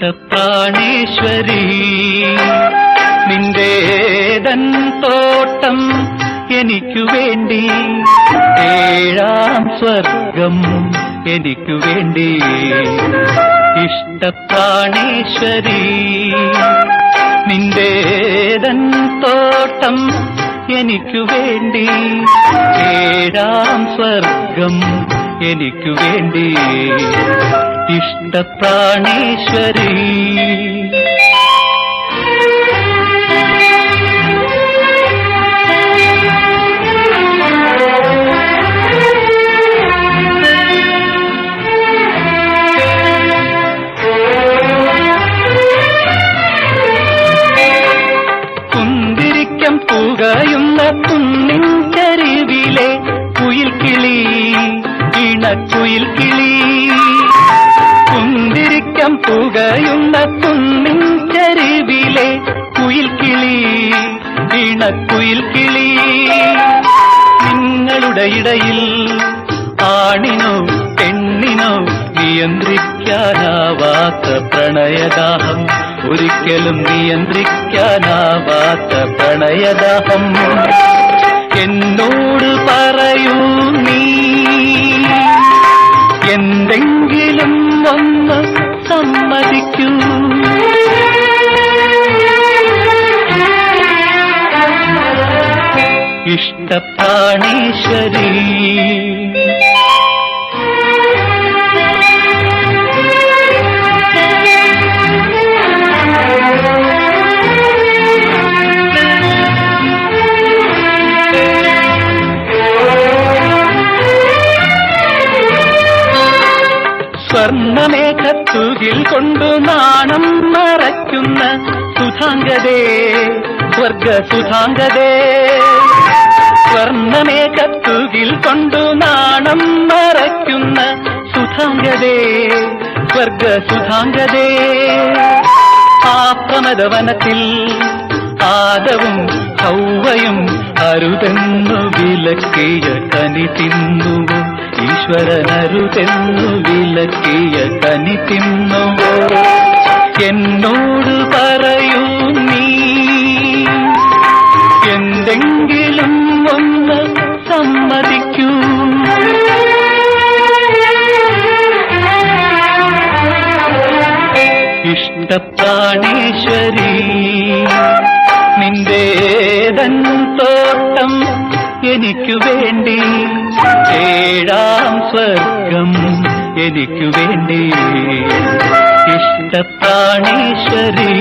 ഇഷ്ടപ്രാണേശ്വരി നിന്റേതൻ തോട്ടം എനിക്കു വേണ്ടി ഏഴാം സ്വർഗം എനിക്കു വേണ്ടി. ഇഷ്ടപ്രാണേശ്വരി നിന്റേതൻ തോട്ടം എനിക്കു വേണ്ടി ഏഴാം സ്വർഗം എനിക്കു വേണ്ടി. ഇഷ്ടപ്രാണേശ്വരി കുന്തിരിക്കം പുകയുന്ന കുന്നിൻ ചരിവിലെ കുയിൽ കിളി ഇണക്കുയിൽ കിളി കുന്തിരിക്കം പുകയുന്ന കുന്നിൻ ചരിവിലെ കുയിൽ കിളി ഇണക്കുയിൽ കിളി നിങ്ങളുടെ ഇടയിൽ ആണിനോ പെണ്ണിനോ നിയന്ത്രിക്കാനാവാത്ത പ്രണയദാഹം. ഒരിക്കലും നിയന്ത്രിക്കാനാവാത്ത പ്രണയദാഹം. എന്നോട് പറയൂ നീ എന്തെങ്കിലും ഒന്ന് സമ്മതിക്കൂ. ഇഷ്ടപ്രാണേശ്വരി. സ്വർണമേഘത്തുകിൽ കൊണ്ടു നാണം മറയ്ക്കുന്ന സുധാംഗതേ സ്വർഗ സുധാംഗതേ സ്വർണമേഘത്തുകിൽ കൊണ്ടു നാണം മറയ്ക്കുന്ന സുധാംഗതേ സ്വർഗ സുധാംഗതേ ആ പ്രമദവനത്തിൽ ആദവും കൗവയും അരുതെന്നു വിലക്കിയ കനി തിന്നുവോ? ഈശ്വരനരുതെന്നു വിലക്കിയ കനി തിന്നുവോ എന്നോട് പറയൂ നീ. എന്തെങ്കിലും ഒന്ന് സമ്മതിക്കൂ. ഇഷ്ടപ്രാണേശ്വരി നിന്റേതൻ തോട്ടം എനിക്കു വേണ്ടി ഏഴാം സ്വർഗം എനിക്കു വേണ്ടി. ഇഷ്ടപ്രാണേശ്വരി.